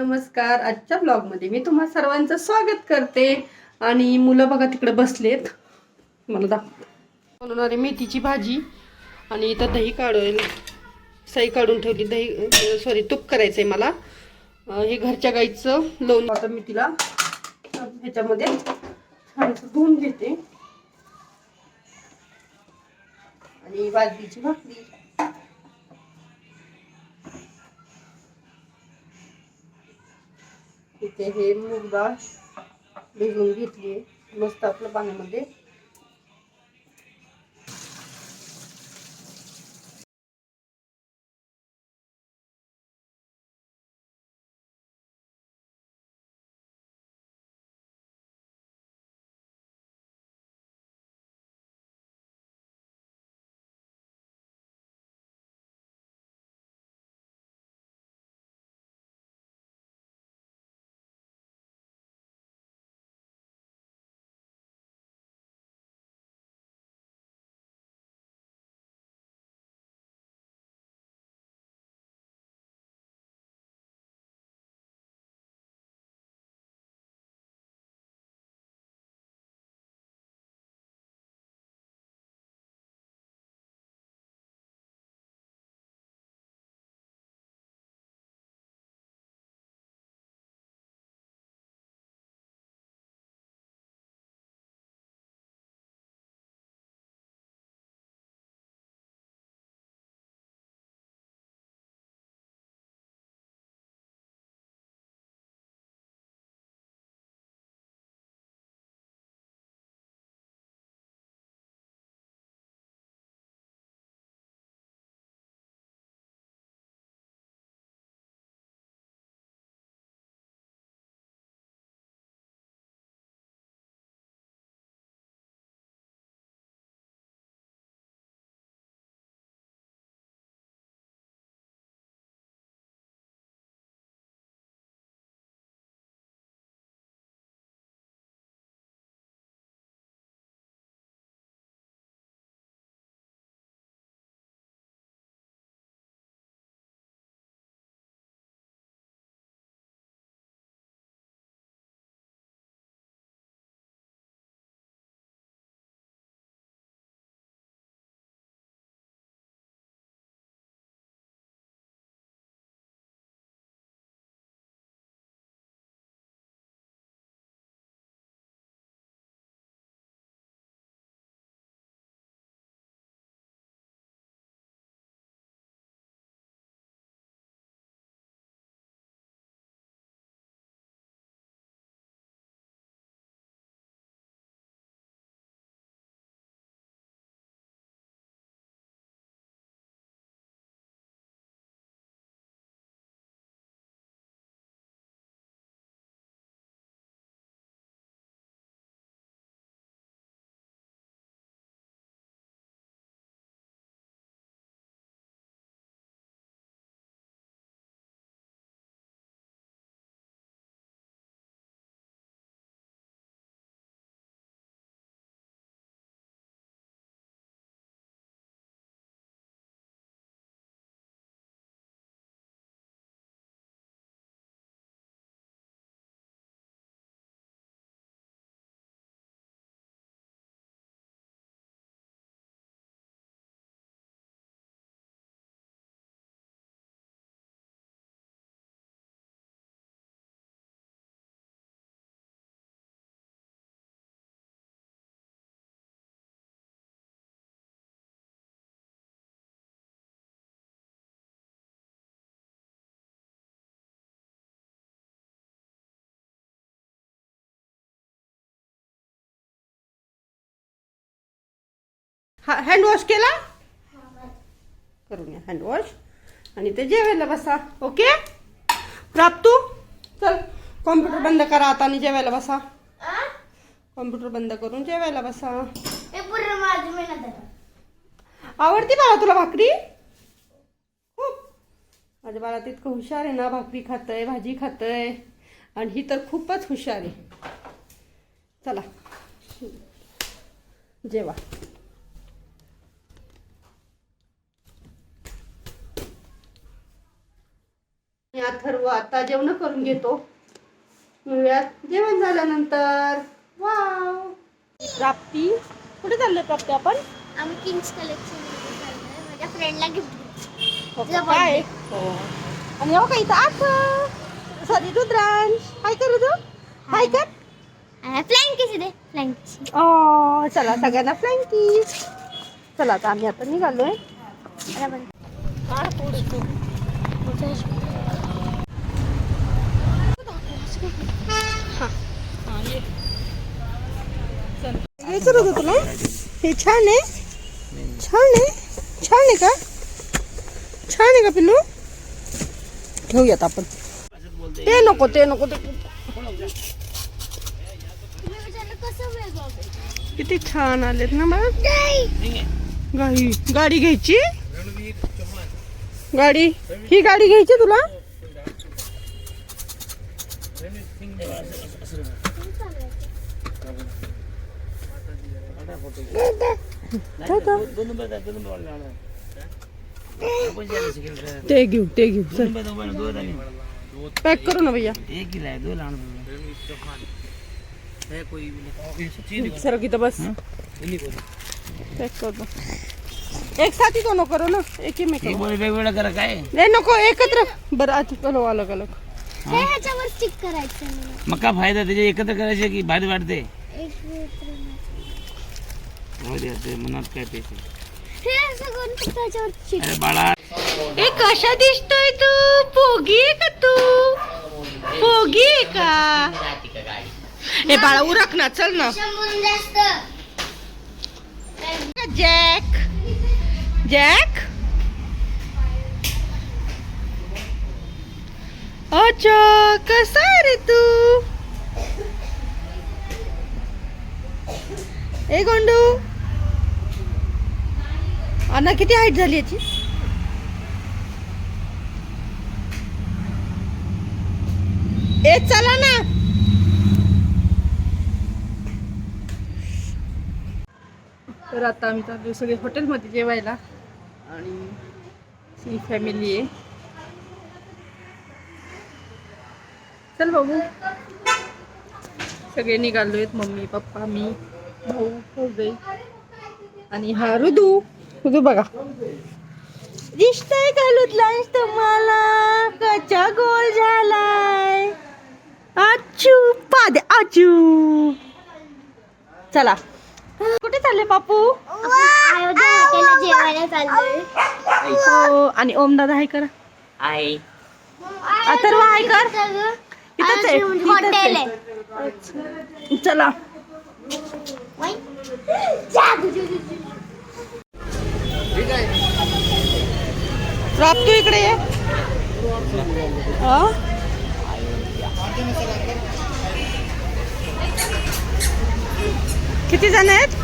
नमस्कार. आजच्या ब्लॉगमध्ये मी तुम्हा सर्वांचं स्वागत करते. आणि मुलं बघा तिकडे बसलेत. मला दाखव बनवणारी मेथीची भाजी आणि इथं दही काढून सई काढून ठेवली. दही सॉरी तूप करायचं आहे मला हे घरच्या गाईचं लोण. आता मी तिला ह्याच्यामध्ये छानसं धुवून घेते. आणि बाजरीची भाकरी. इथे हे मूग डाळ भिजवून घेतली मस्त आपल्या पाण्यामध्ये हा हँड वॉश केला? करून या हँड वॉश आणि ते जेवायला बसा ओके प्राप्तू चल कॉम्प्युटर बंद करा आता आणि जेवायला बसा. कॉम्प्युटर बंद करून जेवायला बसा. आवडती बाळा तुला भाकरी? खूप. माझ्या बाळा तितकं हुशार आहे ना भाकरी खातंय भाजी खातंय. आणि ही तर खूपच हुशार आहे. चला. जेवा. सर्व आता जेवण करून घेतो. मिळूयात जेवण झाल्यानंतर. वाव. प्राप्ती कुठे चाललोय प्राप्ती आपण? आम्ही किंग्स कलेक्शन माझ्या फ्रेंडला गिफ्ट हो? काय. हो. आणि हो काही आठ. सॉरी रुद्रांश. हाय कर तू हाय कर. फ्लँक किसी दे फ्लँक किसी ओ चला सगळ्यांना फ्लँकी चला आता आम्ही आता निघालोय. घ्यायचं होतं तुला हे छान आहे. छान आहे. छान आहे का? छान आहे का पिल्लू? घेऊयात आपण. ते नको ते नको ते किती छान आलेत ना मग गाडी गाडी घ्यायची? गाडी. ही गाडी घ्यायची तुला? ते घेऊ ते घेऊ चल पॅक करू ना भैया सर की बस पॅक कर दो एक साथी तो नको करो ना एक ही में करो वेगवेगळं करा काय नाही नको एकत्र बरं आता चलो अलग अलग हे ह्याच्यावर स्टिक करायचं नाही. मग काय फायदा त्याचे एकत्र करायचे की भारी वाटते? एक मनात काय ते हे असं करून फक्त ह्याच्यावर stick? अरे बाळा. ए कशा दिसतोय तू? पोगी आहे का तू? पोगी आहे का? ए बाळा उरक ना चल ना. जॅक. जॅक? अच्छा कसा आहे रे तू ए गोंडू अण्णा किती हाईट झाली याची ए चला ना तर आता आम्ही चाललो सगळे हॉटेलमध्ये जेवायला. आणि सी फॅमिली आहे. चल बघू. सगळे निघालो आहेत मम्मी पप्पा मी भाऊ भाऊजाई. आणि हा ऋदू ऋदू बघा. दिसतंय का लुटलाय तुम्हाला कच्चा गोल झालाय. आचू पादे आचू चला. कुठे चालले बापू जेवायला चाललोय हो आणि ओम दादा हाय करा. आई. अथर्व हाय कर. इथंच आहे, इथंच हॉटेल आहे. चला वै? जा, जा, जा, जा. प्राप्तू इकडे ये हा? किती जण आहेत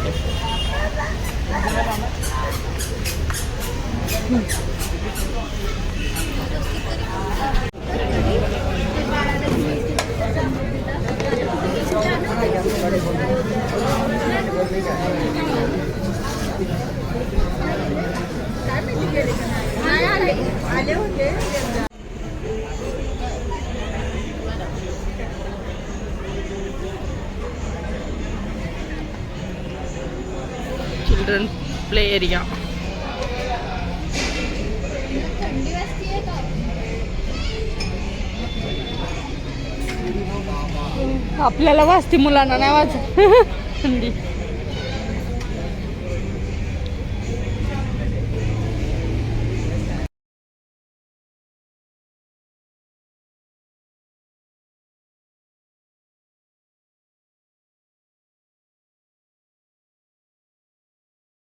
चिल्ड्रन प्ले एरिया आपल्याला वाजते मुलांना नाही वाज थंडी.